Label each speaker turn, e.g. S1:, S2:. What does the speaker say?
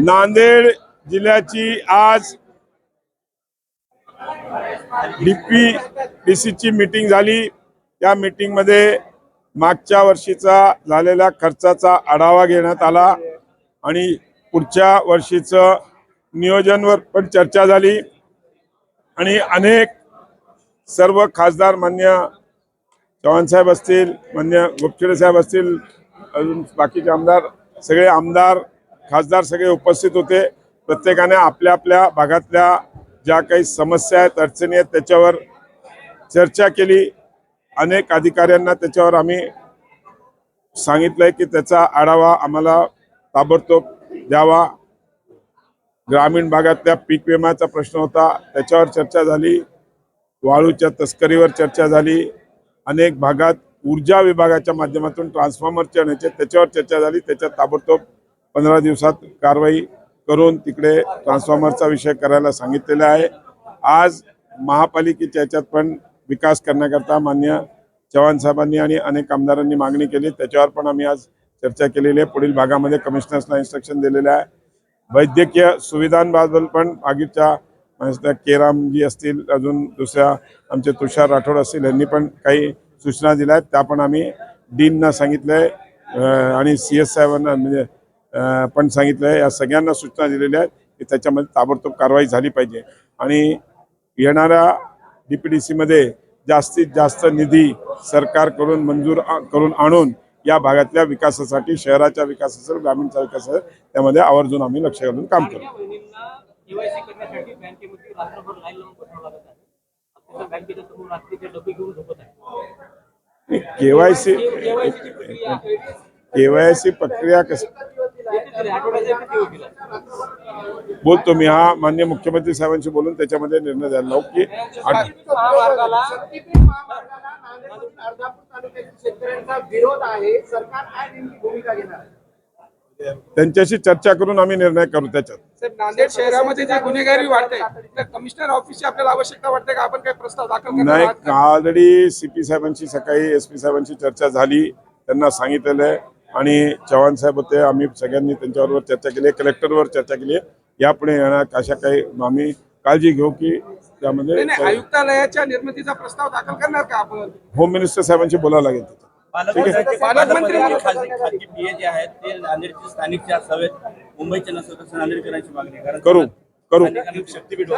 S1: नांदेड जिल्ह्याची आज DP डीसीची meeting झाली. त्या मीटिंगमध्ये मागच्या वर्षीचा झालेला खर्चाचा आढावा घेण्यात आला आणि पुढच्या वर्षीचं नियोजनवर पण चर्चा झाली. आणि अनेक सर्व खासदार मान्य चव्हाणसाहेब असतील मान्य गोपछिडे साहेब असतील अजून बाकीचे आमदार सगळे आमदार खासदार सगळे उपस्थित होते. प्रत्येकाने आपल्या आपल्या भागातल्या ज्या काही समस्या आहेत अडचणी आहेत त्याच्यावर चर्चा केली. अनेक अधिकाऱ्यांना त्याच्यावर आम्ही सांगितलंय की त्याचा आढावा आम्हाला ताबडतोब द्यावा. ग्रामीण भागातल्या पीक विम्याचा प्रश्न होता त्याच्यावर चर्चा झाली. वाळूच्या तस्करीवर चर्चा झाली. अनेक भागात ऊर्जा विभागाच्या माध्यमातून ट्रान्सफॉर्मरचे आणायचे त्याच्यावर चर्चा झाली. त्याच्यात ताबडतोब पंधरा दिवसात कारवाई करून तिकडे ट्रान्सफॉर्मरचा विषय करायला सांगितलेला आहे. आज महापालिकेच्या याच्यात पण विकास करण्याकरता मान्य चव्हाण साहेबांनी आणि अनेक आमदारांनी मागणी केली. त्याच्यावर पण आम्ही आज चर्चा केलेली आहे. पुढील भागामध्ये कमिशनर्सना इन्स्ट्रक्शन दिलेलं आहे. वैद्यकीय सुविधांबद्दल पण मागीच्या केरामजी असतील अजून दुसऱ्या आमचे तुषार राठोड असतील यांनी पण काही सूचना दिल्या आहेत. त्या पण आम्ही डीनना सांगितलं आहे. आणि सी एस साहेबांना म्हणजे पण सांगितलंय या सगळ्यांना सूचना दिलेल्या आहेत की त्याच्यामध्ये ताबडतोब कारवाई झाली पाहिजे. आणि येणाऱ्या डी पी डी सीमध्ये जास्तीत जास्त निधी सरकारकडून मंजूर करून आणून या भागातल्या विकासासाठी शहराच्या विकासासाठी ग्रामीणचा विकास त्यामध्ये आवर्जून आम्ही लक्ष घालून काम करू.
S2: केवायसी
S1: केवायसी
S2: प्रक्रिया
S1: केवायसी बोलतो मी हा मान्य मुख्यमंत्री साहेबांशी बोलून त्याच्यामध्ये निर्णय द्यायला लावू की त्यांच्याशी चर्चा करून आम्ही निर्णय करू त्याच्यात.
S3: सर नांदेड शहरामध्ये जे गुन्हेगारी वाढते त्या कमिशनर ऑफिसची आपल्याला आवश्यकता वाटते का? आपण काही प्रस्ताव दाखल
S1: नाही? ऑलरेडी सी पी साहेबांची सकाळी एस पी साहेबांची चर्चा झाली. त्यांना सांगितलेलं आहे. आणि चव्हाण साहेब होते आम्ही सगळ्यांनी त्यांच्याबरोबर चर्चा केली आहे कलेक्टरवर चर्चा केली आहे यापुढे येणार अशा काही आम्ही काळजी घेऊ की त्यामध्ये
S3: आयुक्तालयाच्या निर्मितीचा प्रस्ताव दाखल करणार का आपण
S1: होम मिनिस्टर साहेबांशी बोलावं लागेल
S3: पालकमंत्री
S1: करू करू करू